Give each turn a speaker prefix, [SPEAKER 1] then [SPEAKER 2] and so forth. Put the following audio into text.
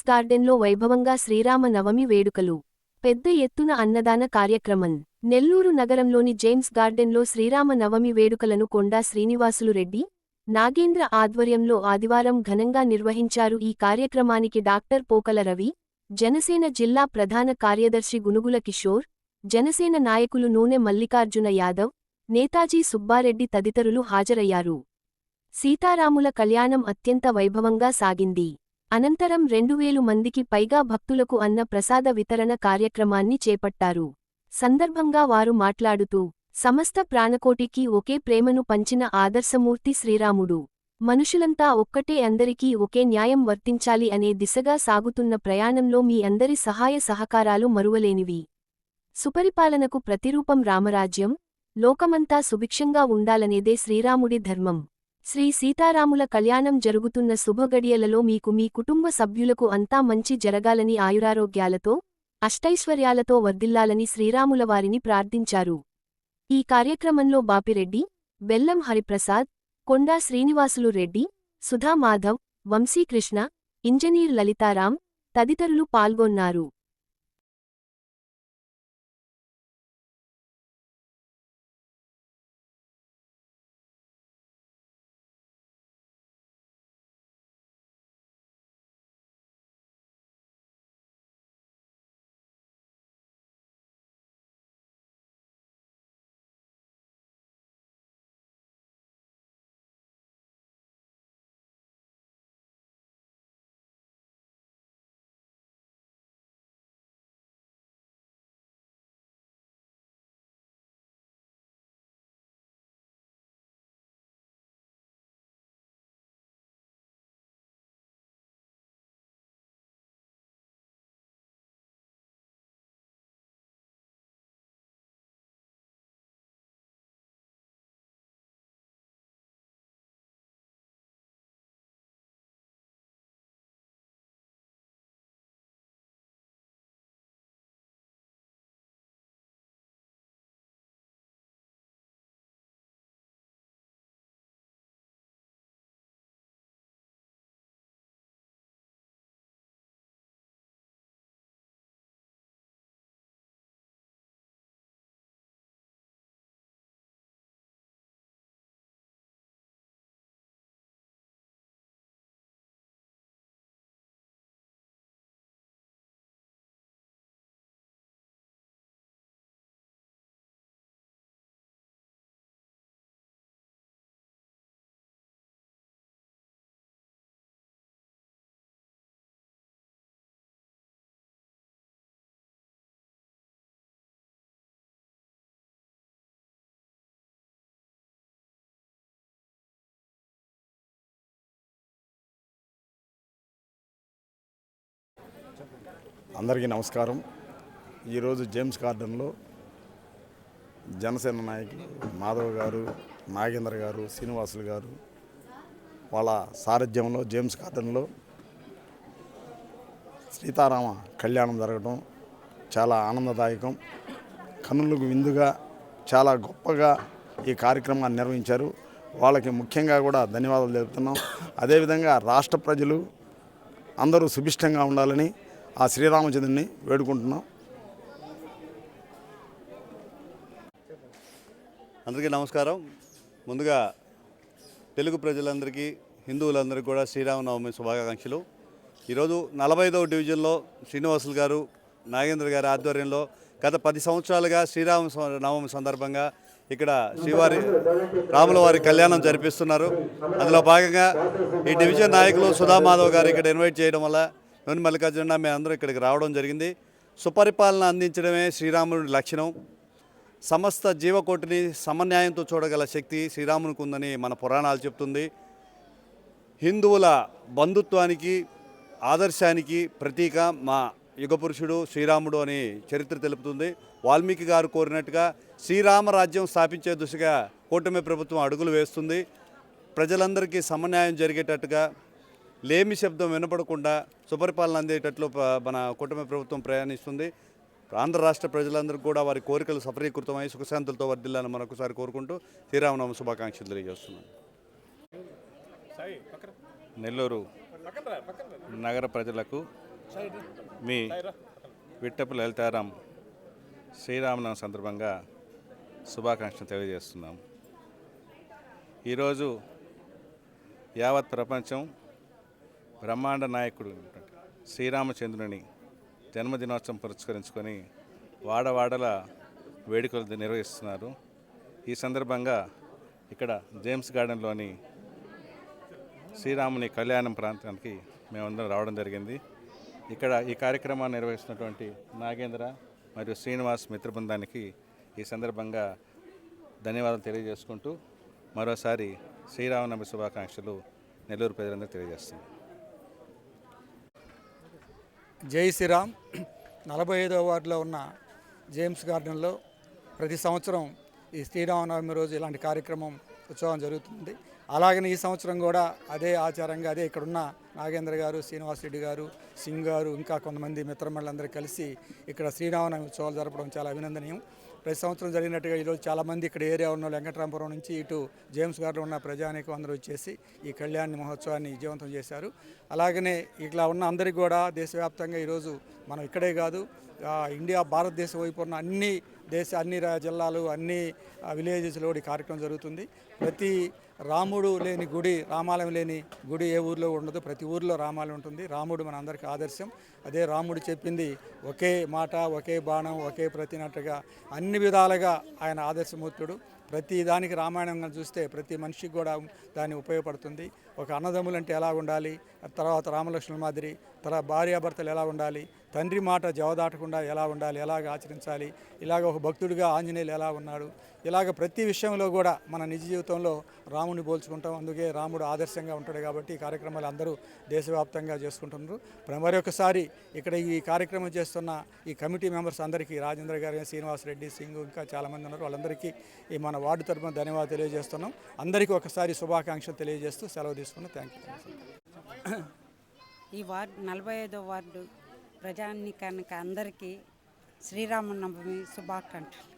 [SPEAKER 1] Rose గార్డెన్లో వైభవంగా శ్రీరామ నవమి వేడుకలు. పెద్ద ఎత్తున అన్నదాన కార్యక్రమం. నెల్లూరు నగరంలోని జేమ్స్ గార్డెన్లో శ్రీరామ నవమి వేడుకలను కొండా శ్రీనివాసులు రెడ్డి నాగేంద్ర ఆధ్వర్యంలో ఆదివారం ఘనంగా నిర్వహించారు ఈ కార్యక్రమానికి డాక్టర్ పోకల రవి జనసేన జిల్లా ప్రధాన కార్యదర్శి గునుగుల కిషోర్ జనసేన నాయకులు నూనె మల్లికార్జున యాదవ్ నేతాజీ సుబ్బారెడ్డి తదితరులు హాజరయ్యారు. సీతారాముల కళ్యాణం అత్యంత వైభవంగా సాగింది. అనంతరం రెండువేలు మందికి పైగా భక్తులకు అన్న ప్రసాద వితరణ కార్యక్రమాన్ని చేపట్టారు. సందర్భంగా వారు మాట్లాడుతూ సమస్త ప్రాణకోటికి ఒకే ప్రేమను పంచిన ఆదర్శమూర్తి శ్రీరాముడు. మనుషులంతా ఒక్కటే అందరికీ ఒకే న్యాయం వర్తించాలి అనే దిశగా సాగుతున్న ప్రయాణంలో మీ అందరి సహాయ సహకారాలు మరువలేనివి. సుపరిపాలనకు ప్రతిరూపం రామరాజ్యం. లోకమంతా సుభిక్షంగా ఉండాలనేదే శ్రీరాముడి ధర్మం. శ్రీ సీతారాముల కళ్యాణం జరుగుతున్న శుభగడియలలో మీకు మీ కుటుంబ సభ్యులకు అంతా మంచి జరగాలని ఆయురారోగ్యాలతో అష్టైశ్వర్యాలతో వర్ధిల్లాలని శ్రీరాములవారిని ప్రార్థించారు. ఈ కార్యక్రమంలో బాపిరెడ్డి బెల్లం హరిప్రసాద్ కొండా శ్రీనివాసులు రెడ్డి సుధా మాధవ్ వంశీకృష్ణ ఇంజనీర్ లలితారాం తదితరులు పాల్గొన్నారు.
[SPEAKER 2] అందరికీ నమస్కారం. ఈరోజు జేమ్స్ గార్డెన్లో జనసేన నాయకులు మాధవ్ గారు నాగేంద్ర గారు శ్రీనివాసులు గారు వాళ్ళ సారథ్యంలో జేమ్స్ గార్డెన్లో సీతారామ కళ్యాణం జరగడం చాలా ఆనందదాయకం. కన్నులకు విందుగా చాలా గొప్పగా ఈ కార్యక్రమాన్ని నిర్వహించారు. వాళ్ళకి ముఖ్యంగా కూడా ధన్యవాదాలు తెలుపుతున్నాం. అదేవిధంగా రాష్ట్ర ప్రజలు అందరూ సుభిష్టంగా ఉండాలని ఆ శ్రీరామచంద్రుని వేడుకుంటున్నాం.
[SPEAKER 3] అందరికీ నమస్కారం. ముందుగా తెలుగు ప్రజలందరికీ హిందువులందరికీ కూడా శ్రీరామనవమి శుభాకాంక్షలు. ఈరోజు నలభై ఐదవ డివిజన్లో శ్రీనివాసులు గారు నాగేంద్ర గారి ఆధ్వర్యంలో గత పది సంవత్సరాలుగా శ్రీరామ నవమి సందర్భంగా ఇక్కడ శ్రీవారి రాముల వారి కళ్యాణం జరిపిస్తున్నారు. అందులో భాగంగా ఈ డివిజన్ నాయకులు సుధామాధవ్ గారు ఇక్కడ ఇన్వైట్ చేయడం వల్ల నోని మల్లికార్జున మేము అందరూ ఇక్కడికి రావడం జరిగింది. సుపరిపాలన అందించడమే శ్రీరాముడి లక్షణం. సమస్త జీవకోటిని సమన్యాయంతో చూడగల శక్తి శ్రీరామునికి ఉందని మన పురాణాలు చెప్తుంది. హిందువుల బంధుత్వానికి ఆదర్శానికి ప్రతీక మా యుగపురుషుడు శ్రీరాముడు అని చరిత్ర తెలుపుతుంది. వాల్మీకి గారు కోరినట్టుగా శ్రీరామరాజ్యం స్థాపించే దిశగా కూటమి ప్రభుత్వం అడుగులు వేస్తుంది. ప్రజలందరికీ సమన్యాయం జరిగేటట్టుగా లేమి శబ్దం వినపడకుండా సుపరిపాలన అందేటట్లు మన కుటుంబ ప్రభుత్వం ప్రయాణిస్తుంది. ఆంధ్ర రాష్ట్ర ప్రజలందరికీ కూడా వారి కోరికలు సఫరీకృతమై సుఖశాంతులతో వర్దిల్లాలని మరొకసారి కోరుకుంటూ శ్రీరామనవమి శుభాకాంక్షలు తెలియజేస్తున్నాను
[SPEAKER 4] నెల్లూరు నగర ప్రజలకు
[SPEAKER 5] మీ విట్టపు లలితారాం శ్రీరామనవమి సందర్భంగా శుభాకాంక్షలు తెలియజేస్తున్నాం. ఈరోజు యావత్ ప్రపంచం బ్రహ్మాండ నాయకుడు శ్రీరామచంద్రుని జన్మదినోత్సవం పురస్కరించుకొని వాడవాడల వేడుకలు నిర్వహిస్తున్నారు. ఈ సందర్భంగా ఇక్కడ జేమ్స్ గార్డెన్లోని శ్రీరాముని కళ్యాణం ప్రాంతానికి మేమందరం రావడం జరిగింది. ఇక్కడ ఈ కార్యక్రమాన్ని నిర్వహిస్తున్నటువంటి నాగేంద్ర మరియు శ్రీనివాస్ మిత్ర బృందానికి ఈ సందర్భంగా ధన్యవాదాలు తెలియజేసుకుంటూ మరోసారి శ్రీరామనవమి శుభాకాంక్షలు నెల్లూరు ప్రజలందరూ తెలియజేస్తున్నాం.
[SPEAKER 4] జై శ్రీరామ్. నలభై ఐదవ వార్డులో ఉన్న జేమ్స్ గార్డెన్లో ప్రతి సంవత్సరం ఈ శ్రీరామనవమి రోజు ఇలాంటి కార్యక్రమం ఉత్సవం జరుగుతుంది. అలాగనే ఈ సంవత్సరం కూడా అదే ఆచారంగా అదే ఇక్కడున్న నాగేంద్ర గారు శ్రీనివాస్ రెడ్డి గారు సింగ్ గారు ఇంకా కొంతమంది మిత్రమండలందరూ కలిసి ఇక్కడ శ్రీరామనవమి ఉత్సవాలు జరపడం చాలా అభినందనీయం. ప్రతి సంవత్సరం జరిగినట్టుగా ఈరోజు చాలామంది ఇక్కడ ఏరియా ఉన్న వెంకటరామపురం నుంచి ఇటు జేమ్స్ గార్డెన్ ఉన్న ప్రజానీకం అందరూ వచ్చేసి ఈ కళ్యాణ మహోత్సవాన్ని విజయవంతం చేశారు. అలాగనే ఇట్లా ఉన్న అందరికీ కూడా దేశవ్యాప్తంగా ఈరోజు మనం ఇక్కడే కాదు ఇండియా భారతదేశం వైపు ఉన్న అన్ని దేశ అన్ని జిల్లాలు అన్ని విలేజెస్లో ఈ కార్యక్రమం జరుగుతుంది. ప్రతి రాముడు లేని గుడి రామాలయం లేని గుడి ఏ ఊర్లో ఉండదు. ప్రతి ఊర్లో రామాలయం ఉంటుంది. రాముడు మన అందరికీ ఆదర్శం. అదే రాముడు చెప్పింది ఒకే మాట ఒకే బాణం ఒకే ప్రతినట్టుగా అన్ని విధాలుగా ఆయన ఆదర్శమూర్తుడు. ప్రతి దానికి రామాయణం చూస్తే ప్రతి మనిషికి కూడా దాన్ని ఉపయోగపడుతుంది. ఒక అన్నదమ్ములు అంటే ఎలా ఉండాలి? తర్వాత రామలక్ష్మణ మాదిరి తర్వాత భార్యాభర్తలు ఎలా ఉండాలి? తండ్రి మాట జవదాటకుండా ఎలా ఉండాలి ఎలాగ ఆచరించాలి ఇలాగ ఒక భక్తుడిగా ఆంజనేయులు ఎలా ఉన్నాడు ఇలాగ ప్రతి విషయంలో కూడా మన నిజ జీవితంలో రాముని పోల్చుకుంటాం. అందుకే రాముడు ఆదర్శంగా ఉంటాడు కాబట్టి ఈ కార్యక్రమాలు అందరూ దేశవ్యాప్తంగా చేసుకుంటున్నారు. ప్ర- మరొకసారి ఇక్కడ ఈ కార్యక్రమం చేస్తున్న ఈ కమిటీ మెంబర్స్ అందరికీ రాజేంద్ర గారు శ్రీనివాస్ రెడ్డి సింగ్ ఇంకా చాలామంది ఉన్నారు. వాళ్ళందరికీ ఈ మన వార్డు తరఫున ధన్యవాదాలు తెలియజేస్తున్నాం. అందరికీ ఒకసారి శుభాకాంక్షలు తెలియజేస్తూ సెలవు తీసుకున్నాం థ్యాంక్ యూ
[SPEAKER 6] ఈ వార్డు నలభై ఐదో వార్డు ప్రజాన్ని కనుక అందరికీ శ్రీరామనవమి శుభాకాంక్షలు.